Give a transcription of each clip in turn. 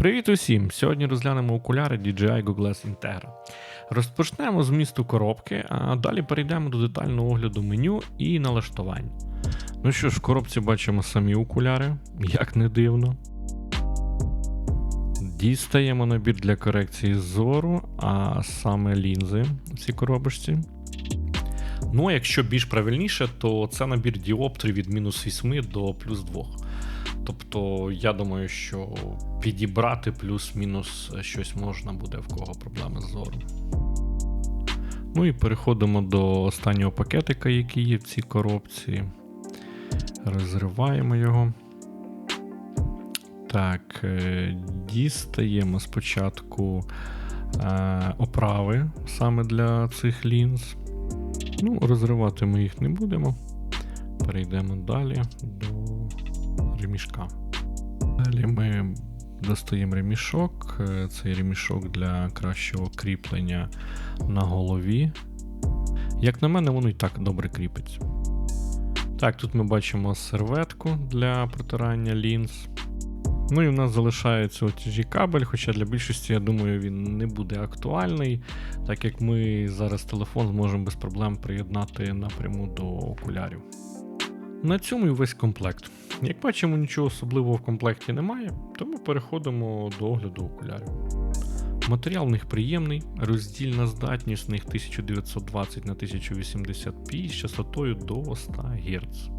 Привіт усім! Сьогодні розглянемо окуляри DJI Google Glass Integra. Розпочнемо з місту коробки, а далі перейдемо до детального огляду меню і налаштувань. Ну що ж, в коробці бачимо самі окуляри, як не дивно. Дістаємо набір для корекції зору, а саме лінзи в цій коробочці. Ну, а якщо більш правильніше, то це набір діоптрій від мінус 8 до плюс 2. Тобто, я думаю, що підібрати плюс-мінус щось можна буде, в кого проблеми з зором. Ну і переходимо до останнього пакетика, який є в цій коробці. Розриваємо його. Так, е, дістаємо спочатку е, оправи саме для цих лінз. Ну, розривати ми їх не будемо. Перейдемо далі до ремішка. Далі ми достаємо ремішок. Е, Цей ремішок для кращого кріплення на голові. Як на мене, воно і так добре кріпиться. Так, тут ми бачимо серветку для протирання лінз. Ну і в нас залишається OTG кабель, хоча для більшості, я думаю, він не буде актуальний, так як ми зараз телефон зможемо без проблем приєднати напряму до окулярів. На цьому і весь комплект. Як бачимо, нічого особливого в комплекті немає, тому переходимо до огляду окулярів. Матеріал в них приємний, роздільна здатність в них 1920 на 1080p з частотою до 100 Гц.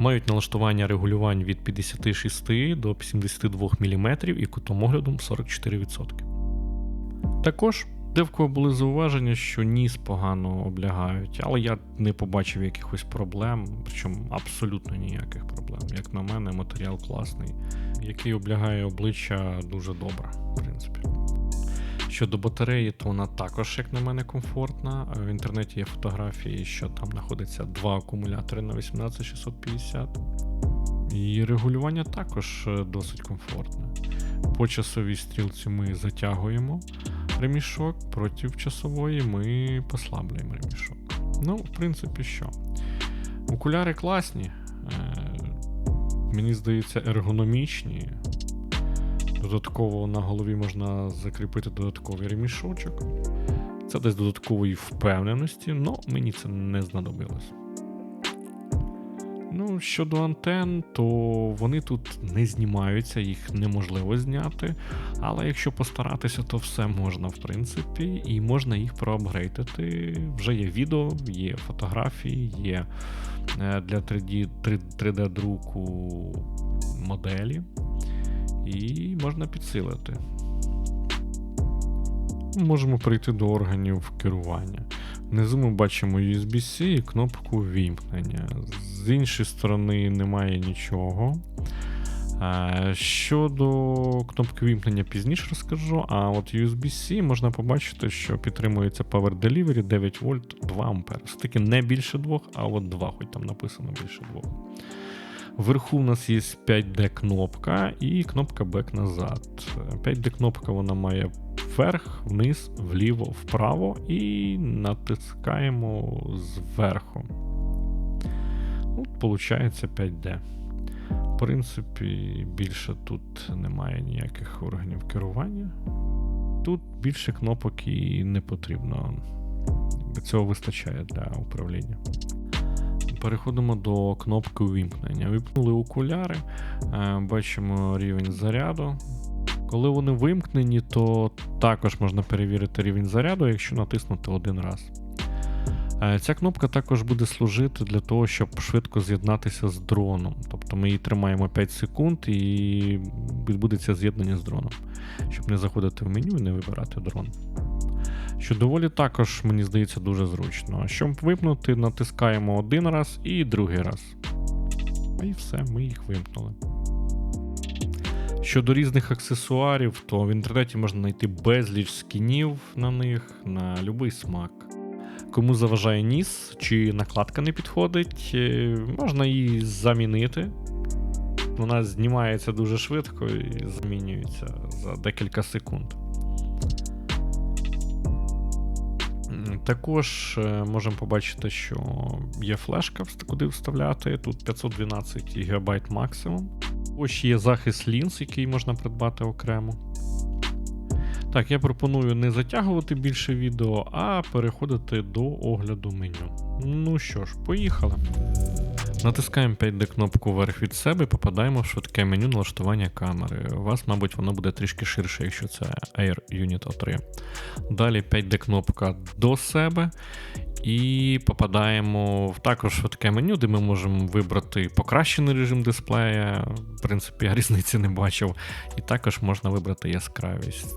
Мають налаштування регулювань від 56 до 72 мм і кутом огляду 44%. Також де в кого були зауваження, що ніс погано облягають, але я не побачив якихось проблем, причому абсолютно ніяких проблем. Як на мене, матеріал класний, який облягає обличчя дуже добре, в принципі. Щодо батареї, то вона також, як на мене, комфортна. В інтернеті є фотографії, що там знаходиться два акумулятори на 18650. І регулювання також е, досить комфортне. По часовій стрілці ми затягуємо ремішок, проти часової ми послаблюємо ремішок. Ну, в принципі, що. Окуляри класні, е, мені здається, ергономічні. Додатково на голові можна закріпити додатковий ремішочок. Це десь додаткової впевненості, але мені це не знадобилось. Ну, щодо антен, то вони тут не знімаються, їх неможливо зняти. Але якщо постаратися, то все можна, в принципі, і можна їх проапгрейдити. Вже є відео, є фотографії, є е, для 3D, 3D-друку моделі, і можна підсилити. Можемо перейти до органів керування. Внизу ми бачимо USB-C і кнопку вімкнення. З іншої сторони немає нічого. Щодо кнопки вімкнення пізніше розкажу, а от USB-C можна побачити, що підтримується Power Delivery 9 вольт 2 А. Все-таки не більше 2, а от 2, хоч там написано більше 2. Вверху у нас є 5D кнопка і кнопка Back назад. 5D кнопка вона має вверх, вниз, вліво, вправо і натискаємо зверху. От, Получається 5D. В принципі, більше тут немає ніяких органів керування. Тут більше кнопок і не потрібно. Цього вистачає для управління. Переходимо до кнопки увімкнення. Вимкнули окуляри, е, бачимо рівень заряду. Коли вони вимкнені, то також можна перевірити рівень заряду, якщо натиснути один раз. Е, ця кнопка також буде служити для того, щоб швидко з'єднатися з дроном. Тобто ми її тримаємо 5 секунд і відбудеться з'єднання з дроном, щоб не заходити в меню і не вибирати дрон. Що доволі також, мені здається, дуже зручно. Щоб вимкнути, натискаємо один раз і другий раз. І все, ми їх вимкнули. Щодо різних аксесуарів, то в інтернеті можна знайти безліч скінів на них на будь-який смак. Кому заважає ніс чи накладка не підходить, е, можна її замінити. Вона знімається дуже швидко і замінюється за декілька секунд. Також е, можемо побачити, що є флешка, куди вставляти. Тут 512 ГБ максимум. Ось є захист лінз, який можна придбати окремо. Так, я пропоную не затягувати більше відео, а переходити до огляду меню. Ну що ж, поїхали. Натискаємо 5D кнопку вверх від себе і попадаємо в швидке меню налаштування камери. У вас, мабуть, воно буде трішки ширше, якщо це Air Unit O3. Далі 5D кнопка до себе. І попадаємо в також швидке меню, де ми можемо вибрати покращений режим дисплея. В принципі, я різниці не бачив. І також можна вибрати яскравість.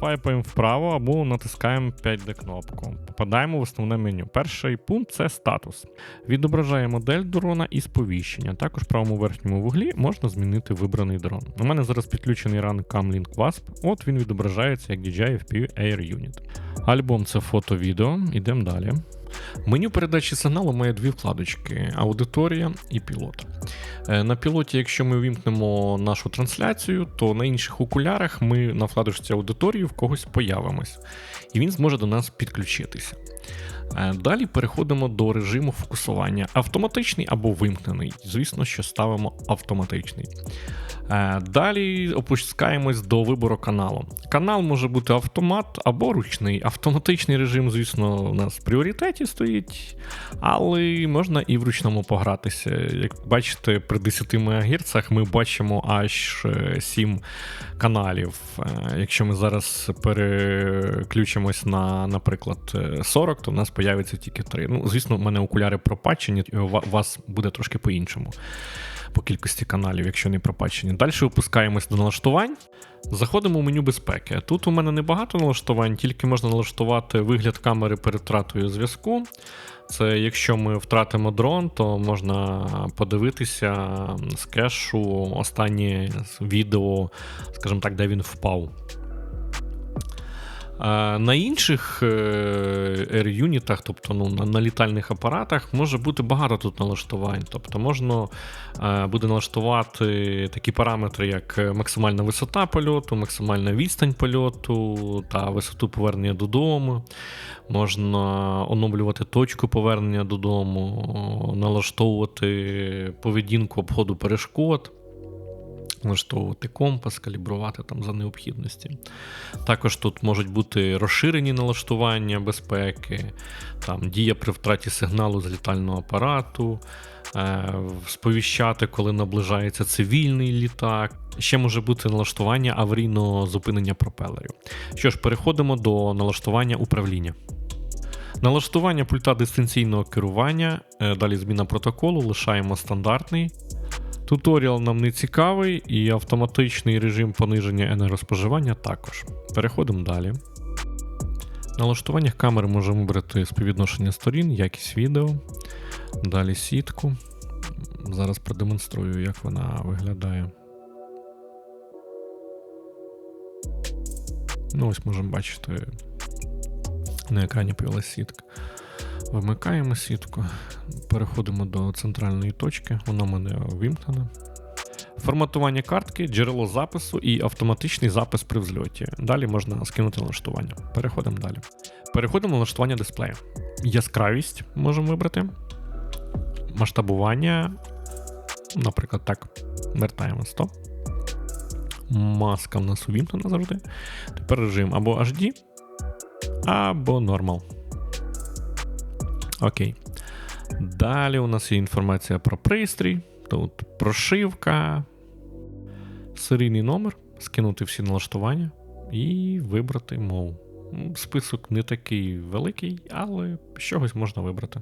Свайпаємо вправо або натискаємо 5D кнопку. Попадаємо в основне меню. Перший пункт це статус. Відображає модель дрона і сповіщення. Також в правому верхньому вуглі можна змінити вибраний дрон. У мене зараз підключений ран Camlink Wasp. От він відображається як DJI FPV Air Unit. Альбом це фото-відео. Ідемо далі. Меню передачі сигналу має дві вкладочки: аудиторія і пілот. Е, на пілоті, якщо ми вімкнемо нашу трансляцію, то на інших окулярах ми на вкладочці аудиторії в когось появимось, і він зможе до нас підключитися. Е, далі переходимо до режиму фокусування: автоматичний або вимкнений. Звісно, що ставимо автоматичний. Е, далі опускаємось до вибору каналу. Канал може бути автомат або ручний. Автоматичний режим, звісно, у нас в пріоритеті стоїть, але можна і в ручному погратися. Як бачите, при 10 МГц ми бачимо аж 7 е, каналів. Е, якщо ми зараз переключимось на, наприклад, 40, то в нас появиться тільки 3. Ну, звісно, у мене окуляри пропачені, у вас буде трошки по-іншому по кількості каналів, якщо не пропачені. Далі опускаємось до налаштувань. Заходимо в меню безпеки. Тут у мене небагато налаштувань, тільки можна налаштувати вигляд камери перед втратою зв'язку. Це якщо ми втратимо дрон, то можна подивитися з кешу останнє відео, скажімо так, де він впав. На інших R-юнітах, е, тобто ну, на літальних апаратах, може бути багато тут налаштувань. Тобто можна е, буде налаштувати такі параметри, як максимальна висота польоту, максимальна відстань польоту та висоту повернення додому. Можна оновлювати точку повернення додому, налаштовувати поведінку обходу перешкод налаштовувати компас, калібрувати там за необхідності. Також тут можуть бути розширені налаштування безпеки, там дія при втраті сигналу з літального апарату, е, сповіщати, коли наближається цивільний літак. Ще може бути налаштування аварійного зупинення пропелерів. Що ж, переходимо до налаштування управління. Налаштування пульта дистанційного керування, е, далі зміна протоколу, лишаємо стандартний. Туторіал нам не цікавий, і автоматичний режим пониження енергоспоживання також. Переходимо далі. В налаштуваннях камери можемо вибрати співвідношення сторін, якість відео. Далі сітку. Зараз продемонструю, як вона виглядає. Ну, ось можемо бачити, на екрані появилася сітка. Вимикаємо сітку, переходимо до центральної точки, вона в мене вимкнена. Форматування картки, джерело запису і автоматичний запис при взльоті. Далі можна скинути налаштування. Переходимо далі. Переходимо на налаштування дисплея. Яскравість можемо вибрати. Масштабування. Наприклад, так. Вертаємо 100. Маска в нас увімкнена завжди. Тепер режим або HD, або Normal. Окей. Далі у нас є інформація про пристрій. Тут прошивка, серійний номер, скинути всі налаштування і вибрати мову. Список не такий великий, але чогось можна вибрати.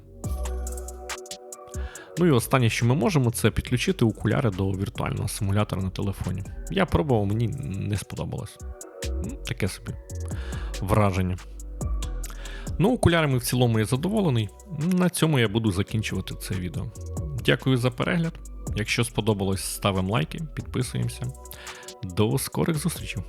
Ну і останнє, що ми можемо, це підключити окуляри до віртуального симулятора на телефоні. Я пробував, мені не сподобалось. Таке собі враження. Ну, окулярами в цілому я задоволений. На цьому я буду закінчувати це відео. Дякую за перегляд. Якщо сподобалось, ставимо лайки, підписуємося. До скорих зустрічей!